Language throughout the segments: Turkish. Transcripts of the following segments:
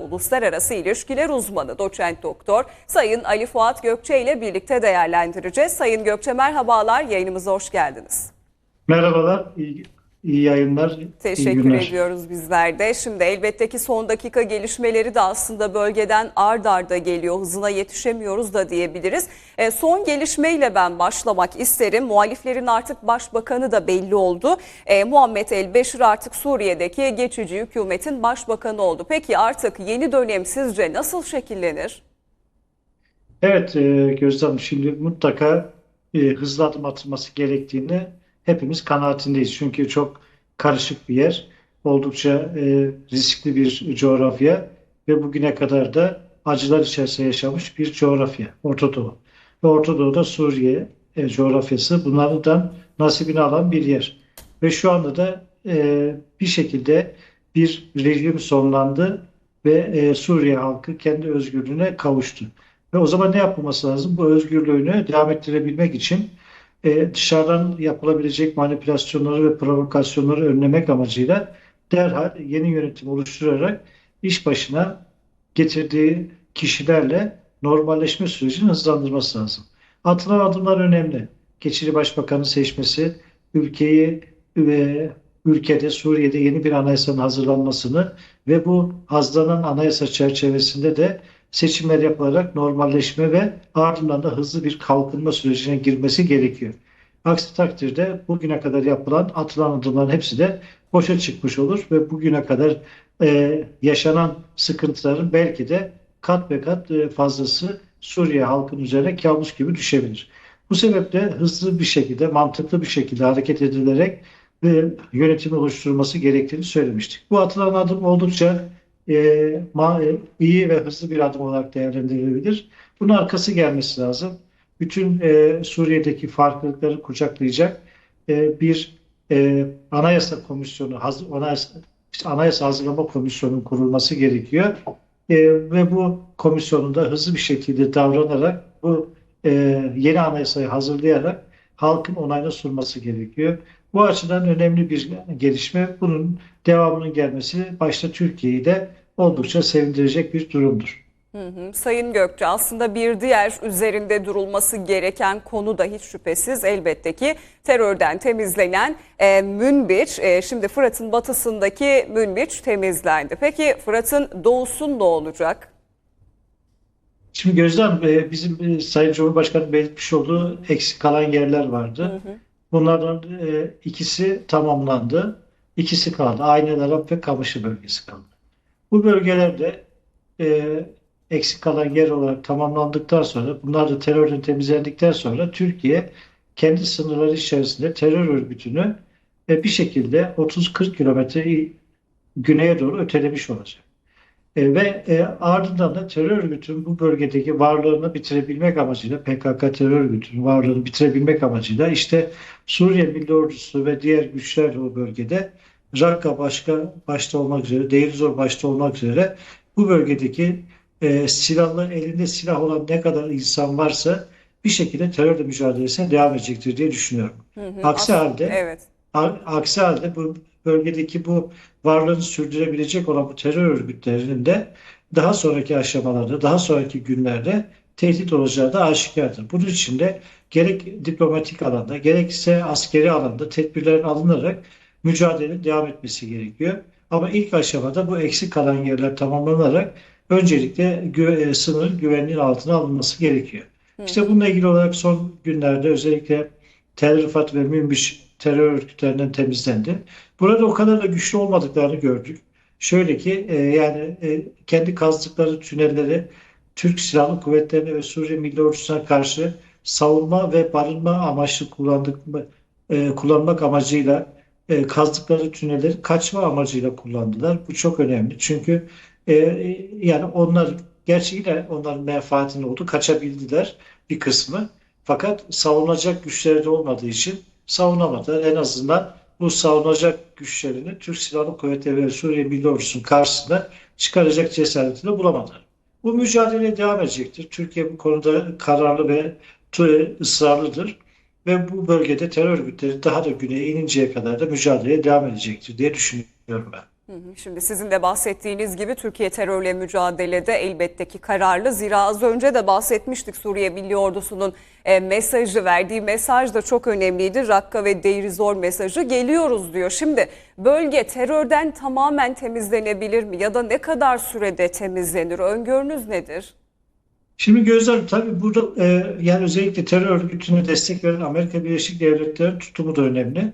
uluslararası ilişkiler uzmanı doçent doktor Sayın Ali Fuat Gökçe ile birlikte değerlendireceğiz. Sayın Gökçe merhabalar, yayınımıza hoş geldiniz. Merhabalar, iyi, iyi yayınlar, iyi Teşekkür günler. ediyoruz bizler de. Şimdi elbette ki son dakika gelişmeleri de aslında bölgeden ard arda geliyor. Hızına yetişemiyoruz da diyebiliriz. E, son gelişmeyle ben başlamak isterim. Muhaliflerin artık başbakanı da belli oldu. E, Muhammed El Beşir artık Suriye'deki geçici hükümetin başbakanı oldu. Peki artık yeni dönem sizce nasıl şekillenir? Evet, e, Gözde Hanım, şimdi mutlaka e, hızlı adım atılması gerektiğini hepimiz kanaatindeyiz. Çünkü çok karışık bir yer, oldukça e, riskli bir coğrafya ve bugüne kadar da acılar içerisinde yaşamış bir coğrafya, Orta Doğu. Ve Orta Doğu'da Suriye e, coğrafyası bunlardan nasibini alan bir yer. Ve şu anda da e, bir şekilde bir rejim sonlandı ve e, Suriye halkı kendi özgürlüğüne kavuştu. Ve o zaman ne yapılması lazım? Bu özgürlüğünü devam ettirebilmek için e, dışarıdan yapılabilecek manipülasyonları ve provokasyonları önlemek amacıyla derhal yeni yönetim oluşturarak iş başına getirdiği kişilerle normalleşme sürecini hızlandırması lazım. Atılan adımlar önemli. Geçici başbakanı seçmesi, ülkeyi ve ülkede Suriye'de yeni bir anayasanın hazırlanmasını ve bu hazırlanan anayasa çerçevesinde de seçimler yapılarak normalleşme ve ardından da hızlı bir kalkınma sürecine girmesi gerekiyor. Aksi takdirde bugüne kadar yapılan atılan adımların hepsi de boşa çıkmış olur ve bugüne kadar e, yaşanan sıkıntıların belki de kat be kat e, fazlası Suriye halkının üzerine kabus gibi düşebilir. Bu sebeple hızlı bir şekilde, mantıklı bir şekilde hareket edilerek ve yönetim oluşturulması gerektiğini söylemiştik. Bu atılan adım oldukça e, e, iyi ve hızlı bir adım olarak değerlendirilebilir. Bunun arkası gelmesi lazım. Bütün e, Suriye'deki farklılıkları kucaklayacak e, bir e, anayasa komisyonu, haz, anayasa, anayasa hazırlama komisyonunun kurulması gerekiyor. E, ve bu komisyonun da hızlı bir şekilde davranarak bu e, yeni anayasayı hazırlayarak halkın onayına sunması gerekiyor. Bu açıdan önemli bir gelişme. Bunun devamının gelmesi başta Türkiye'yi de oldukça sevindirecek bir durumdur. Hı hı. Sayın Gökçe aslında bir diğer üzerinde durulması gereken konu da hiç şüphesiz elbette ki terörden temizlenen e, Münbiç. E, şimdi Fırat'ın batısındaki Münbiç temizlendi. Peki Fırat'ın doğusu ne olacak? Şimdi Gözlem e, bizim e, Sayın Cumhurbaşkanı belirtmiş olduğu eksik kalan yerler vardı. Hı hı. Bunlardan e, ikisi tamamlandı. İkisi kaldı. Aynel Arap ve Kamışı bölgesi kaldı. Bu bölgelerde e, eksik kalan yer olarak tamamlandıktan sonra, bunlar da terörden temizlendikten sonra Türkiye kendi sınırları içerisinde terör örgütünü e, bir şekilde 30-40 kilometre güneye doğru ötelemiş olacak. E, ve e, ardından da terör örgütünün bu bölgedeki varlığını bitirebilmek amacıyla PKK terör örgütünün varlığını bitirebilmek amacıyla işte Suriye Milli Ordusu ve diğer güçler o bölgede Rakka başka başta olmak üzere, Deir Zor başta olmak üzere bu bölgedeki e, silahlı elinde silah olan ne kadar insan varsa bir şekilde terörle mücadelesine devam edecektir diye düşünüyorum. Hı hı. Aksi As- halde Evet. A- Aksi halde bu bölgedeki bu varlığını sürdürebilecek olan bu terör örgütlerinin de daha sonraki aşamalarda, daha sonraki günlerde tehdit olacağı da aşikardır. Bunun için de gerek diplomatik alanda, gerekse askeri alanda tedbirlerin alınarak mücadele devam etmesi gerekiyor. Ama ilk aşamada bu eksik kalan yerler tamamlanarak öncelikle gü- e, sınırın güvenliğin altına alınması gerekiyor. İşte bununla ilgili olarak son günlerde özellikle Tel Rifat ve Münbiş terör örgütlerinden temizlendi. Burada o kadar da güçlü olmadıklarını gördük. Şöyle ki e, yani e, kendi kazdıkları tünelleri Türk Silahlı Kuvvetleri'ne ve Suriye Milli Ordusu'na karşı savunma ve barınma amaçlı kullandık, e, kullanmak amacıyla e, kazdıkları tünelleri kaçma amacıyla kullandılar. Bu çok önemli. Çünkü e, yani onlar gerçi yine onların menfaatinde oldu. Kaçabildiler bir kısmı. Fakat savunacak güçleri de olmadığı için savunamadılar. En azından bu savunacak güçlerini Türk Silahlı Kuvvetleri ve Suriye Milli Ordusu'nun karşısında çıkaracak cesaretini bulamadılar. Bu mücadele devam edecektir. Türkiye bu konuda kararlı ve ısrarlıdır. Ve bu bölgede terör örgütleri daha da güneye ininceye kadar da mücadeleye devam edecektir diye düşünüyorum ben. Şimdi sizin de bahsettiğiniz gibi Türkiye terörle mücadelede elbette ki kararlı. Zira az önce de bahsetmiştik Suriye Milli Ordusu'nun e, mesajı verdiği mesaj da çok önemliydi. Rakka ve Deirizor mesajı geliyoruz diyor. Şimdi bölge terörden tamamen temizlenebilir mi ya da ne kadar sürede temizlenir? Öngörünüz nedir? Şimdi Gözlem tabii burada e, yani özellikle terör örgütüne destek veren Amerika Birleşik Devletleri'nin tutumu da önemli.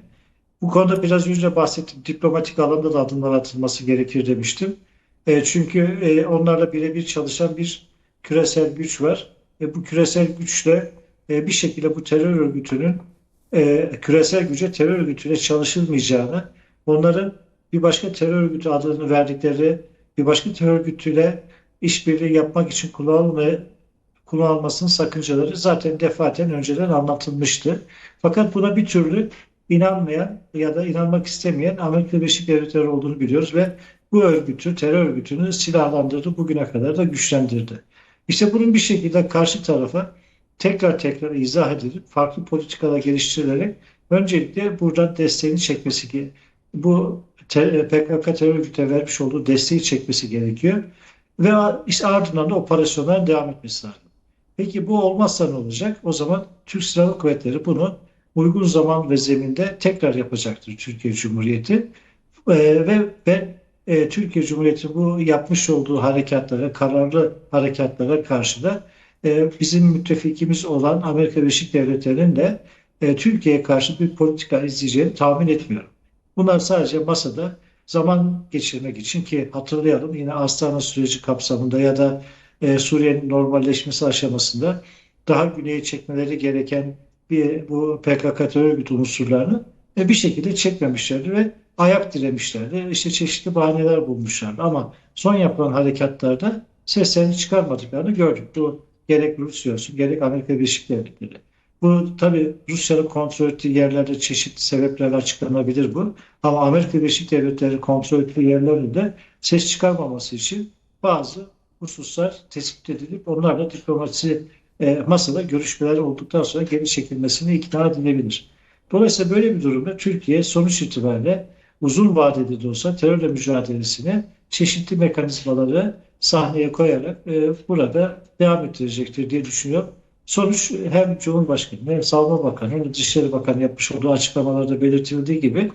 Bu konuda biraz önce bahsettim. Diplomatik alanda da adımlar atılması gerekir demiştim. E, çünkü e, onlarla birebir çalışan bir küresel güç var. E, bu küresel güçle e, bir şekilde bu terör örgütünün e, küresel güce terör örgütüyle çalışılmayacağını, onların bir başka terör örgütü adını verdikleri bir başka terör örgütüyle işbirliği yapmak için kullanılmaya kullanılmasının sakıncaları zaten defaten önceden anlatılmıştı. Fakat buna bir türlü inanmayan ya da inanmak istemeyen Amerika Birleşik Devletleri olduğunu biliyoruz ve bu örgütü, terör örgütünü silahlandırdı, bugüne kadar da güçlendirdi. İşte bunun bir şekilde karşı tarafa tekrar tekrar izah edilip farklı politikalar geliştirilerek öncelikle buradan desteğini çekmesi ki bu PKK terör örgütüne vermiş olduğu desteği çekmesi gerekiyor. Ve işte ardından da operasyonlar devam etmesi lazım. Peki bu olmazsa ne olacak? O zaman Türk Silahlı Kuvvetleri bunu uygun zaman ve zeminde tekrar yapacaktır Türkiye Cumhuriyeti. Ee, ve ben e, Türkiye Cumhuriyeti bu yapmış olduğu harekatlara, kararlı harekatlara karşı da e, bizim müttefikimiz olan Amerika Birleşik Devletleri'nin de e, Türkiye'ye karşı bir politika izleyeceğini tahmin etmiyorum. Bunlar sadece masada zaman geçirmek için ki hatırlayalım yine Astana süreci kapsamında ya da e, Suriye'nin normalleşmesi aşamasında daha güneye çekmeleri gereken bir bu PKK terör örgütü unsurlarını e, bir şekilde çekmemişlerdi ve ayak diremişlerdi. İşte çeşitli bahaneler bulmuşlardı ama son yapılan harekatlarda seslerini çıkarmadıklarını gördük. Bu gerek Rusya olsun gerek Amerika Birleşik Devletleri. Bu tabii Rusya'nın kontrol ettiği yerlerde çeşitli sebeplerle açıklanabilir bu. Ama Amerika Birleşik Devletleri kontrol ettiği yerlerde ses çıkarmaması için bazı hususlar tespit edilip onlarla diplomasi e, masada görüşmeler olduktan sonra geri çekilmesine ikna edilebilir. Dolayısıyla böyle bir durumda Türkiye sonuç itibariyle uzun vadede de olsa terörle mücadelesini çeşitli mekanizmaları sahneye koyarak e, burada devam ettirecektir diye düşünüyorum. Sonuç hem Cumhurbaşkanı hem Savunma Bakanı hem Dışişleri Bakanı yapmış olduğu açıklamalarda belirtildiği gibi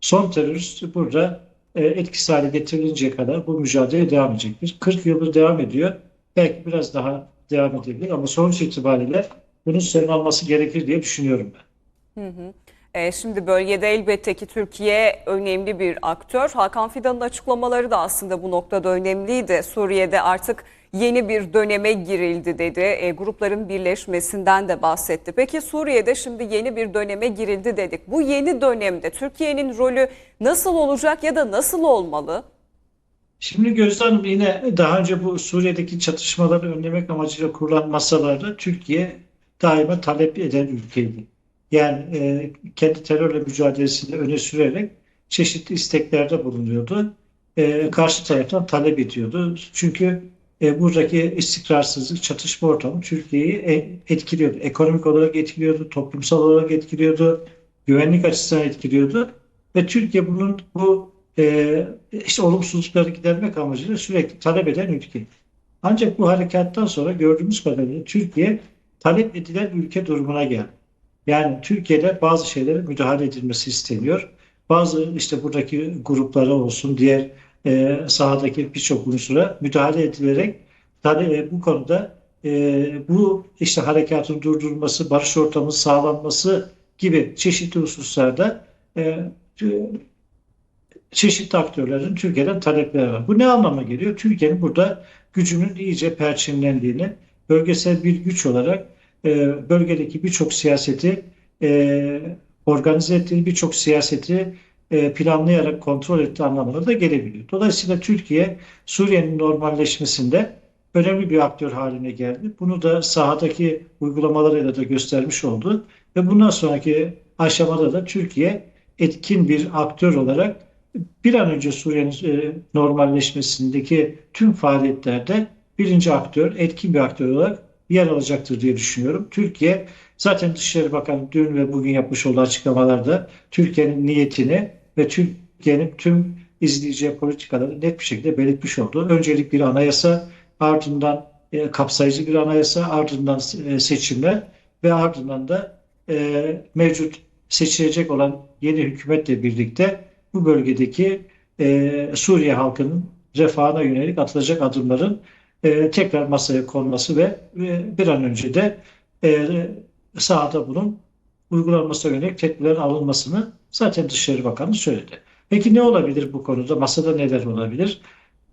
son terörist burada etkisiz hale getirilinceye kadar bu mücadele devam edecektir. 40 yıldır devam ediyor. Belki biraz daha devam edebilir ama sonuç itibariyle bunun son alması gerekir diye düşünüyorum ben. Hı hı. E, şimdi bölgede elbette ki Türkiye önemli bir aktör. Hakan Fidan'ın açıklamaları da aslında bu noktada önemliydi. Suriye'de artık yeni bir döneme girildi dedi. E, grupların birleşmesinden de bahsetti. Peki Suriye'de şimdi yeni bir döneme girildi dedik. Bu yeni dönemde Türkiye'nin rolü nasıl olacak ya da nasıl olmalı? Şimdi Gözde Hanım yine daha önce bu Suriye'deki çatışmaları önlemek amacıyla kurulan masalarda Türkiye daima talep eden ülkeydi. Yani e, kendi terörle mücadelesini öne sürerek çeşitli isteklerde bulunuyordu. E, karşı taraftan talep ediyordu. Çünkü e, buradaki istikrarsızlık, çatışma ortamı Türkiye'yi e, etkiliyordu. Ekonomik olarak etkiliyordu, toplumsal olarak etkiliyordu, güvenlik açısından etkiliyordu. Ve Türkiye bunun bu e, işte olumsuzlukları gidermek amacıyla sürekli talep eden ülke. Ancak bu harekattan sonra gördüğümüz kadarıyla Türkiye talep edilen ülke durumuna geldi. Yani Türkiye'de bazı şeylere müdahale edilmesi isteniyor. Bazı işte buradaki gruplara olsun, diğer e, sahadaki birçok unsura müdahale edilerek tabii e, bu konuda e, bu işte harekatın durdurulması, barış ortamının sağlanması gibi çeşitli hususlarda e, çeşitli aktörlerin Türkiye'den talepleri var. Bu ne anlama geliyor? Türkiye'nin burada gücünün iyice perçinlendiğini, bölgesel bir güç olarak e, bölgedeki birçok siyaseti e, organize ettiği birçok siyaseti planlayarak kontrol ettiği anlamına da gelebiliyor. Dolayısıyla Türkiye Suriye'nin normalleşmesinde önemli bir aktör haline geldi. Bunu da sahadaki uygulamalarıyla da göstermiş oldu. Ve bundan sonraki aşamada da Türkiye etkin bir aktör olarak bir an önce Suriye'nin normalleşmesindeki tüm faaliyetlerde birinci aktör, etkin bir aktör olarak yer alacaktır diye düşünüyorum. Türkiye zaten Dışişleri Bakanı dün ve bugün yapmış olduğu açıklamalarda Türkiye'nin niyetini ve Türkiye'nin tüm izleyeceği politikaları net bir şekilde belirtmiş oldu. Öncelik bir anayasa, ardından e, kapsayıcı bir anayasa, ardından e, seçimler ve ardından da e, mevcut seçilecek olan yeni hükümetle birlikte bu bölgedeki e, Suriye halkının refahına yönelik atılacak adımların e, tekrar masaya konması ve, ve bir an önce de e, sahada bunun uygulanmasına yönelik tedbirlerin alınmasını zaten Dışişleri Bakanı söyledi. Peki ne olabilir bu konuda? Masada neler olabilir?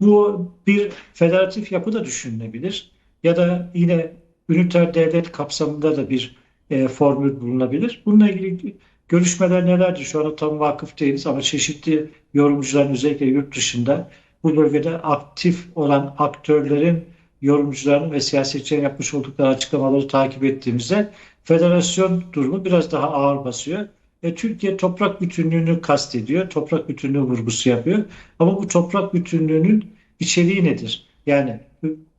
Bu bir federatif yapı da düşünülebilir. Ya da yine üniter devlet kapsamında da bir e, formül bulunabilir. Bununla ilgili görüşmeler nelerdir? Şu anda tam vakıf değiliz ama çeşitli yorumcuların özellikle yurt dışında bu bölgede aktif olan aktörlerin, yorumcuların ve siyasetçilerin yapmış oldukları açıklamaları takip ettiğimizde federasyon durumu biraz daha ağır basıyor. E, Türkiye toprak bütünlüğünü kastediyor, toprak bütünlüğü vurgusu yapıyor. Ama bu toprak bütünlüğünün içeriği nedir? Yani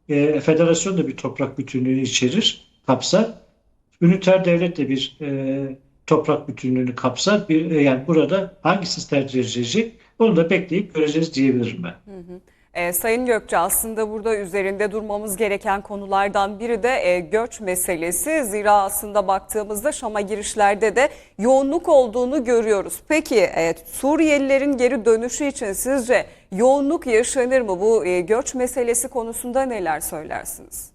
e, federasyon da bir toprak bütünlüğünü içerir, kapsar. Üniter devlet de bir e, toprak bütünlüğünü kapsar. Bir, e, yani burada hangisi tercih edilecek? Onu da bekleyip göreceğiz diyebilirim ben. E, Sayın Gökçe aslında burada üzerinde durmamız gereken konulardan biri de e, göç meselesi. Zira aslında baktığımızda Şam'a girişlerde de yoğunluk olduğunu görüyoruz. Peki e, Suriyelilerin geri dönüşü için sizce yoğunluk yaşanır mı? Bu e, göç meselesi konusunda neler söylersiniz?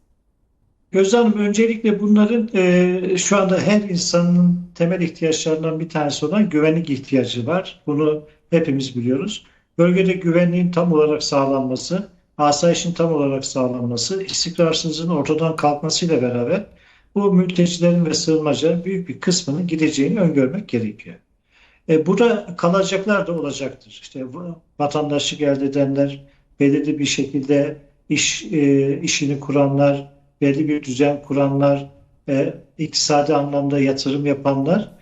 Gözde Hanım öncelikle bunların e, şu anda her insanın temel ihtiyaçlarından bir tanesi olan güvenlik ihtiyacı var. Bunu hepimiz biliyoruz. Bölgede güvenliğin tam olarak sağlanması, asayişin tam olarak sağlanması, istikrarsızlığın ortadan kalkmasıyla beraber bu mültecilerin ve sığınmacıların büyük bir kısmının gideceğini öngörmek gerekiyor. E, burada kalacaklar da olacaktır. İşte vatandaşlık elde edenler, belirli bir şekilde iş e, işini kuranlar, belli bir düzen kuranlar, e, iktisadi anlamda yatırım yapanlar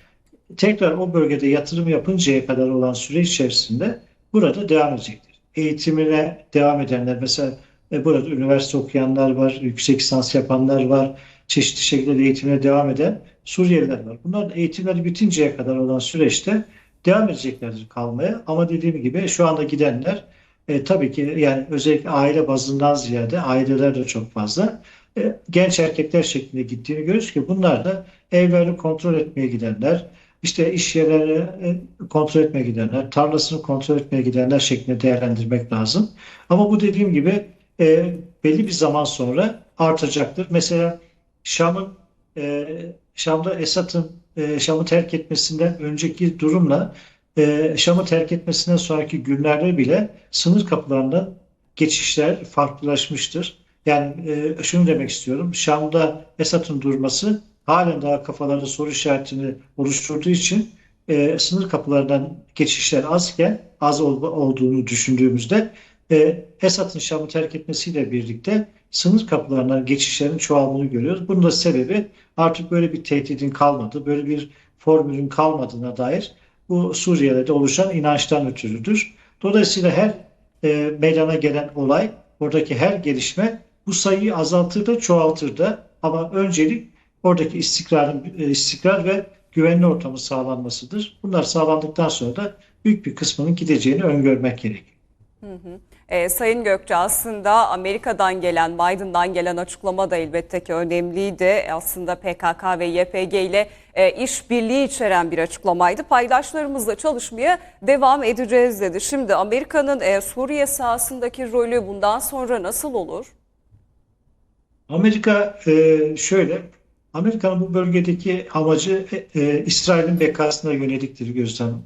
tekrar o bölgede yatırım yapıncaya kadar olan süre içerisinde burada devam edecektir. Eğitimine devam edenler mesela e, burada üniversite okuyanlar var, yüksek lisans yapanlar var, çeşitli şekilde eğitimine devam eden Suriyeliler var. Bunların eğitimleri bitinceye kadar olan süreçte devam edeceklerdir kalmaya. Ama dediğim gibi şu anda gidenler e, tabii ki yani özellikle aile bazından ziyade aileler de çok fazla e, genç erkekler şeklinde gittiğini görüyoruz ki bunlar da evlerini kontrol etmeye gidenler, işte iş yerlerini e, kontrol etmeye gidenler, tarlasını kontrol etmeye gidenler şeklinde değerlendirmek lazım. Ama bu dediğim gibi e, belli bir zaman sonra artacaktır. Mesela Şam'ın e, Şam'da Esad'ın e, Şam'ı terk etmesinden önceki durumla e, Şam'ı terk etmesinden sonraki günlerde bile sınır kapılarından geçişler farklılaşmıştır. Yani e, şunu demek istiyorum. Şam'da Esad'ın durması halen daha kafalarda soru işaretini oluşturduğu için e, sınır kapılarından geçişler azken az ol, olduğunu düşündüğümüzde e, Esad'ın Şam'ı terk etmesiyle birlikte sınır kapılarından geçişlerin çoğaldığını görüyoruz. Bunun da sebebi artık böyle bir tehdidin kalmadı, böyle bir formülün kalmadığına dair bu Suriye'de oluşan inançtan ötürüdür. Dolayısıyla her e, meydana gelen olay, oradaki her gelişme bu sayıyı azaltır da çoğaltır da ama öncelik oradaki istikrarın e, istikrar ve güvenli ortamı sağlanmasıdır. Bunlar sağlandıktan sonra da büyük bir kısmının gideceğini öngörmek. Hı hı. E, Sayın Gökçe aslında Amerika'dan gelen, Biden'dan gelen açıklama da elbette ki önemliydi. Aslında PKK ve YPG ile e, işbirliği içeren bir açıklamaydı. Paydaşlarımızla çalışmaya devam edeceğiz dedi. Şimdi Amerika'nın e, Suriye sahasındaki rolü bundan sonra nasıl olur? Amerika e, şöyle, Amerika'nın bu bölgedeki amacı e, e, İsrail'in bekasına yöneliktir Gözde Hanım.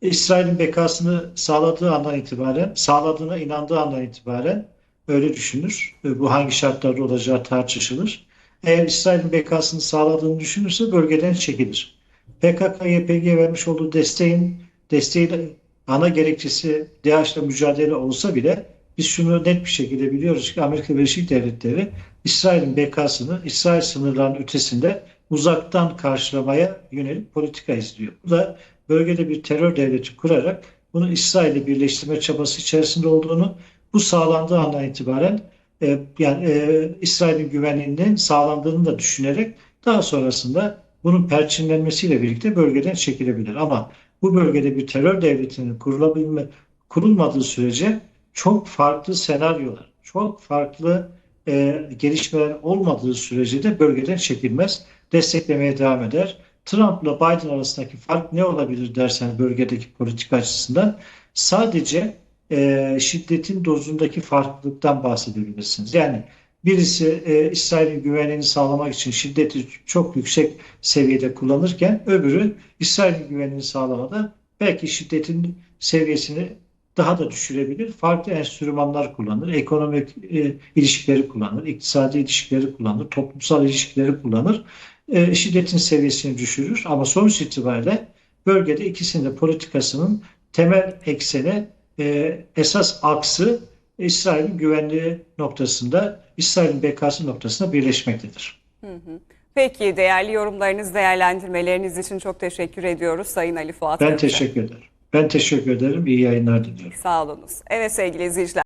İsrail'in bekasını sağladığı andan itibaren, sağladığına inandığı andan itibaren öyle düşünür. E, bu hangi şartlarda olacağı tartışılır. Eğer İsrail'in bekasını sağladığını düşünürse bölgeden çekilir. PKK, YPG vermiş olduğu desteğin desteğin ana gerekçesi DAEŞ'le mücadele olsa bile biz şunu net bir şekilde biliyoruz ki Amerika Birleşik Devletleri İsrail'in bekasını İsrail sınırlarının ötesinde uzaktan karşılamaya yönelik politika izliyor. Bu da bölgede bir terör devleti kurarak bunu İsrail'le birleştirme çabası içerisinde olduğunu, bu sağlandığı andan itibaren e, yani e, İsrail'in güvenliğinin sağlandığını da düşünerek daha sonrasında bunun perçinlenmesiyle birlikte bölgeden çekilebilir. Ama bu bölgede bir terör devletinin kurulabilme kurulmadığı sürece çok farklı senaryolar, çok farklı e, gelişmeler olmadığı sürece de bölgeden çekilmez, desteklemeye devam eder. Trump'la Biden arasındaki fark ne olabilir dersen bölgedeki politika açısından sadece e, şiddetin dozundaki farklılıktan bahsedebilirsiniz. Yani birisi e, İsrail'in güvenliğini sağlamak için şiddeti çok yüksek seviyede kullanırken öbürü İsrail'in güvenliğini sağlamada belki şiddetin seviyesini daha da düşürebilir. Farklı enstrümanlar kullanır, ekonomik e, ilişkileri kullanır, iktisadi ilişkileri kullanır, toplumsal ilişkileri kullanır. E, şiddetin seviyesini düşürür ama sonuç itibariyle bölgede ikisinin de politikasının temel ekseni, e, esas aksı İsrail'in güvenliği noktasında, İsrail'in bekası noktasında birleşmektedir. Peki değerli yorumlarınız, değerlendirmeleriniz için çok teşekkür ediyoruz Sayın Ali Fuat Ben teşekkür ederim. Ben teşekkür ederim. İyi yayınlar diliyorum. Sağ. Evet sevgili izleyiciler.